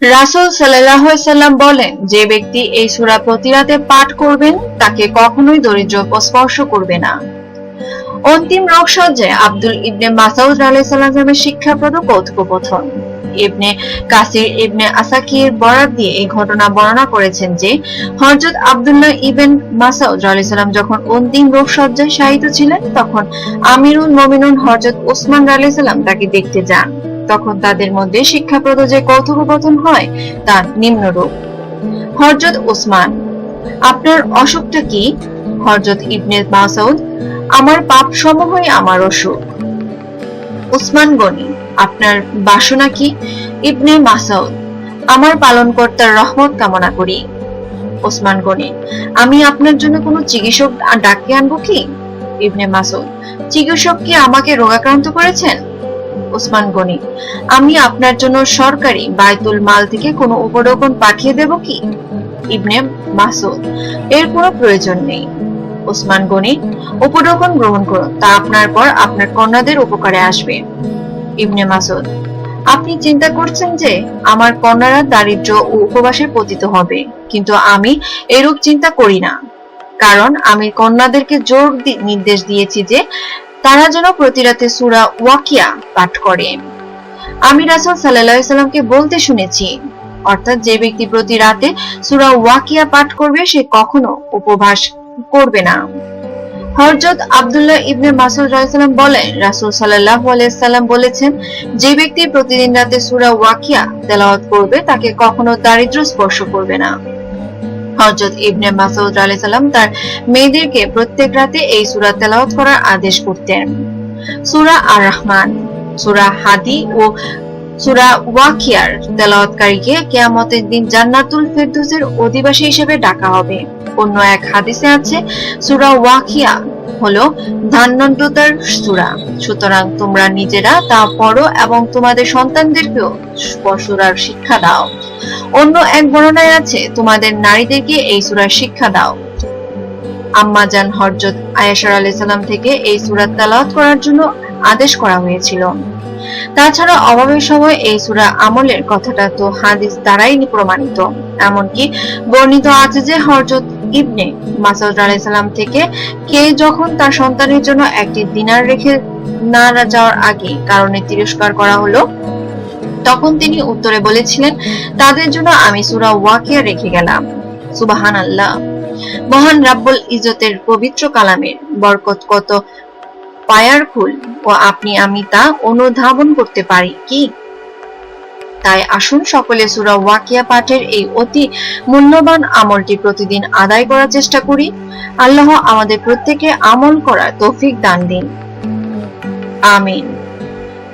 রাসূল আলাইহি সাল্লাম বলেন, যে ব্যক্তি এই সূরা প্রতি রাতে পাঠ করবেন, তাকে কখনোই দরিদ্র স্পর্শ করবে না। অন্তিম রোগসজ্জায় আব্দুল ইবনে মাসাউদ আলাইহিস সালামের শিক্ষাপ্রদ কৌতুকপথন ইবনে কাসির, ইবনে আসাকির বরাত দিয়ে এই ঘটনা বর্ণনা করেছেন যে, হযরত আব্দুল্লাহ ইবন মাসাউদ আলাইহিস সালাম যখন অন্তিম রোগসজ্জায় শায়িত ছিলেন, তখন আমিরুল মুমিনুন হযরত ওসমান আলাইহিস সালাম তাকে দেখতে যান। তখন তাদের মধ্যে শিক্ষাপ্রদ যে কৌতুকপথন হয়, তা নিম্নরূপ। হযরত ওসমান, আপনার অসুখটা কি? হযরত ইবনে মাসাউদ, আমার পাপ সমূহই আমার অসুখ। উসমান গনি, আপনার বাসনা কি? ইবনে মাসাউদ, আমার পালনকর্তার রহমত কামনা করি। ওসমান গনি, আমি আপনার জন্য কোনো চিকিৎসক ডাকিয়ে আনব কি? ইবনে মাসুদ চিকিৎসক কি আমাকে রোগাক্রান্ত করেছেন? ওসমান গনি। আমি আপনার জন্য সরকারি বায়তুল মাল থেকে কোনো উপঢৌকন পাঠিয়ে দেব কি? ইবনে মাসুদ এর কোনো প্রয়োজন নেই। ওসমান গনি, উপঢৌকন গ্রহণ করুন, তা আপনার পর আপনার কন্যাদের উপকারে আসবে। ইবনে মাসুদ আপনি চিন্তা করছেন যে আমার কন্যারা দারিদ্র ও উপবাসে পতিত হবে, কিন্তু আমি এরূপ চিন্তা করি না। কারণ আমি কন্যাদেরকে জোর নির্দেশ দিয়েছি যে তারা যেন প্রতি রাতে সূরা ওয়াকিয়া পাঠ করে। আমি রাসূল আলাইহি সাল্লামকে বলতে শুনেছি, অর্থাৎ যে ব্যক্তি প্রতি রাতে সূরা ওয়াকিয়া পাঠ করবে, সে কখনো উপবাস করবে না। হরজত আবদুল্লাহ ইবনে মাসউদ রাদিয়াল্লাহু বলেন, রাসূল আলাইহি সাল্লাম বলেছেন, যে ব্যক্তি প্রতিদিন রাতে সুরা ওয়াকিয়া তেলাওয়াত করবে, তাকে কখনো দারিদ্র্য স্পর্শ করবে না। হযরত ইবনে মাসউদ রাদিয়াল্লাহু সাল্লাম তার মেয়েদেরকে প্রত্যেক রাতে এই সূরা তেলাওয়াত করার আদেশ করতেন। সূরা আর রহমান সূরা হাদি ও সূরা ওয়াকিয়ার তেলাওয়াতকারীকে কিয়ামতের দিন জান্নাতুল ফেরদৌসের অধিবাসী হিসেবে ডাকা হবে। অন্য এক হাদিসে আছে, সূরা ওয়াকিয়া হলো ধান্যন্ততার সূরা। সুতরাং তোমরা নিজেরা তা পড়ো এবং তোমাদের সন্তানদেরকেও সূরার শিক্ষা দাও। অন্য এক বর্ণনায় আছে, তোমাদের নারীদেরকে এই সূরার শিক্ষা দাও। আম্মাজান হযরত আয়েশা আলাইহিস সালাম থেকে এই সূরা তেলাওয়াত করার জন্য আদেশ করা হয়েছিল। তাছাড়া অভাবের সময় এই সূরা আমলের কথাটা তো হাদিস দ্বারাই প্রমাণিত। এমনকি বর্ণিত আছে যে হযরত ইবনে মাসউদ আলাইহিস সালাম থেকে কে যখন তার সন্তানের জন্য একটি দিনার রেখে না যাওয়ার আগে কারণে তিরস্কার করা হলো তখন তিনি উত্তরে বলেছিলেন, তাদের জন্য আমি সূরা ওয়াকিয়া রেখে গেলাম। সুবহানাল্লাহ। মহান রাব্বুল ইজ্জতের পবিত্র কালামের বরকত কত পায়ার ফুল, ও আপনি, আমি তা অনুধাবন করতে পারি কি? তাই আসুন সকলে সুরা ওয়াকিয়া পাঠের এই অতি মূল্যবান আমলটি প্রতিদিন আদায় করার চেষ্টা করি। আল্লাহ আমাদের প্রত্যেকে আমল করার তৌফিক দান দিন। আমিন।